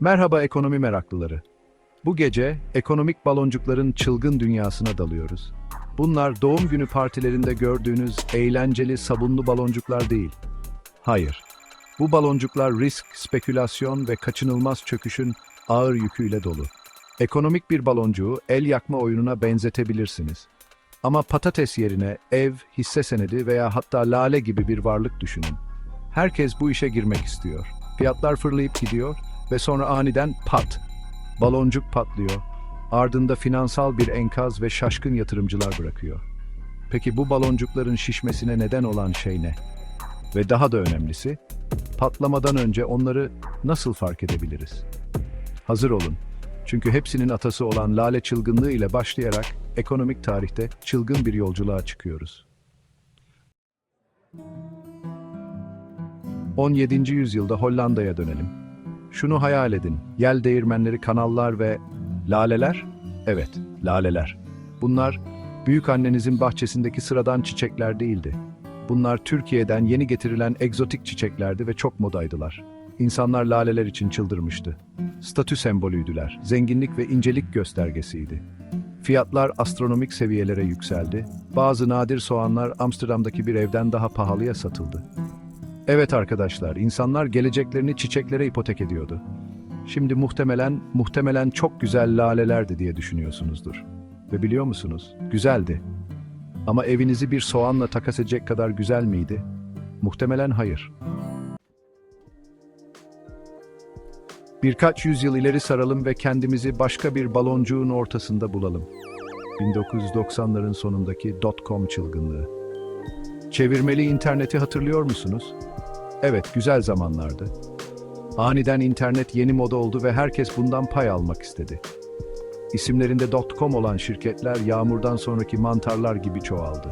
Merhaba ekonomi meraklıları. Bu gece ekonomik baloncukların çılgın dünyasına dalıyoruz. Bunlar doğum günü partilerinde gördüğünüz eğlenceli sabunlu baloncuklar değil. Hayır. Bu baloncuklar risk, spekülasyon ve kaçınılmaz çöküşün ağır yüküyle dolu. Ekonomik bir baloncuğu el yakma oyununa benzetebilirsiniz. Ama patates yerine ev, hisse senedi veya hatta lale gibi bir varlık düşünün. Herkes bu işe girmek istiyor. Fiyatlar fırlayıp gidiyor ve sonra aniden pat. Baloncuk patlıyor. Ardında finansal bir enkaz ve şaşkın yatırımcılar bırakıyor. Peki bu baloncukların şişmesine neden olan şey ne? Ve daha da önemlisi, patlamadan önce onları nasıl fark edebiliriz? Hazır olun. Çünkü hepsinin atası olan lale çılgınlığı ile başlayarak ekonomik tarihte çılgın bir yolculuğa çıkıyoruz. 17. yüzyılda Hollanda'ya dönelim. Şunu hayal edin. Yel değirmenleri, kanallar ve laleler? Evet, laleler. Bunlar büyük annenizin bahçesindeki sıradan çiçekler değildi. Bunlar Türkiye'den yeni getirilen egzotik çiçeklerdi ve çok modaydılar. İnsanlar laleler için çıldırmıştı. Statü sembolüydüler, zenginlik ve incelik göstergesiydi. Fiyatlar astronomik seviyelere yükseldi. Bazı nadir soğanlar Amsterdam'daki bir evden daha pahalıya satıldı. Evet arkadaşlar, insanlar geleceklerini çiçeklere ipotek ediyordu. Şimdi muhtemelen, muhtemelen çok güzel lalelerdi diye düşünüyorsunuzdur. Ve biliyor musunuz? Güzeldi. Ama evinizi bir soğanla takas edecek kadar güzel miydi? Muhtemelen hayır. Birkaç yüzyıl ileri saralım ve kendimizi başka bir baloncuğun ortasında bulalım. 1990'ların sonundaki dot-com çılgınlığı. Çevirmeli interneti hatırlıyor musunuz? Evet, güzel zamanlardı. Aniden internet yeni moda oldu ve herkes bundan pay almak istedi. İsimlerinde .com olan şirketler yağmurdan sonraki mantarlar gibi çoğaldı.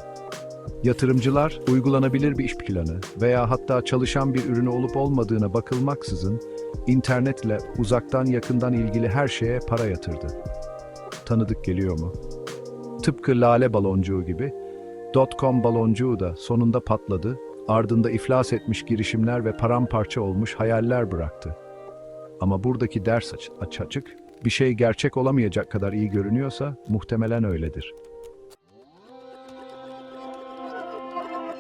Yatırımcılar uygulanabilir bir iş planı veya hatta çalışan bir ürünü olup olmadığına bakılmaksızın internetle uzaktan yakından ilgili her şeye para yatırdı. Tanıdık geliyor mu? Tıpkı lale baloncuğu gibi .com baloncuğu da sonunda patladı, ardında iflas etmiş girişimler ve paramparça olmuş hayaller bıraktı. Ama buradaki ders aç, aç açık, bir şey gerçek olamayacak kadar iyi görünüyorsa muhtemelen öyledir.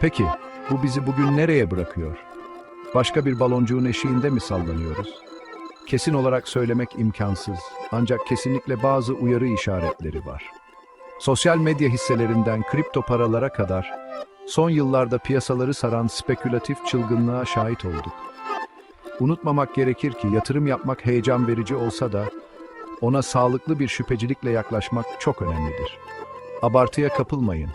Peki, bu bizi bugün nereye bırakıyor? Başka bir baloncuğun eşiğinde mi sallanıyoruz? Kesin olarak söylemek imkansız, ancak kesinlikle bazı uyarı işaretleri var. Sosyal medya hisselerinden kripto paralara kadar son yıllarda piyasaları saran spekülatif çılgınlığa şahit olduk. Unutmamak gerekir ki yatırım yapmak heyecan verici olsa da ona sağlıklı bir şüphecilikle yaklaşmak çok önemlidir. Abartıya kapılmayın.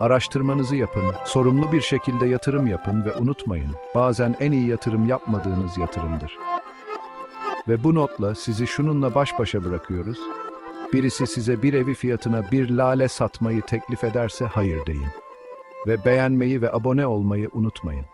Araştırmanızı yapın, sorumlu bir şekilde yatırım yapın ve unutmayın, bazen en iyi yatırım yapmadığınız yatırımdır. Ve bu notla sizi şununla baş başa bırakıyoruz. Birisi size bir evi fiyatına bir lale satmayı teklif ederse hayır deyin. Ve beğenmeyi ve abone olmayı unutmayın.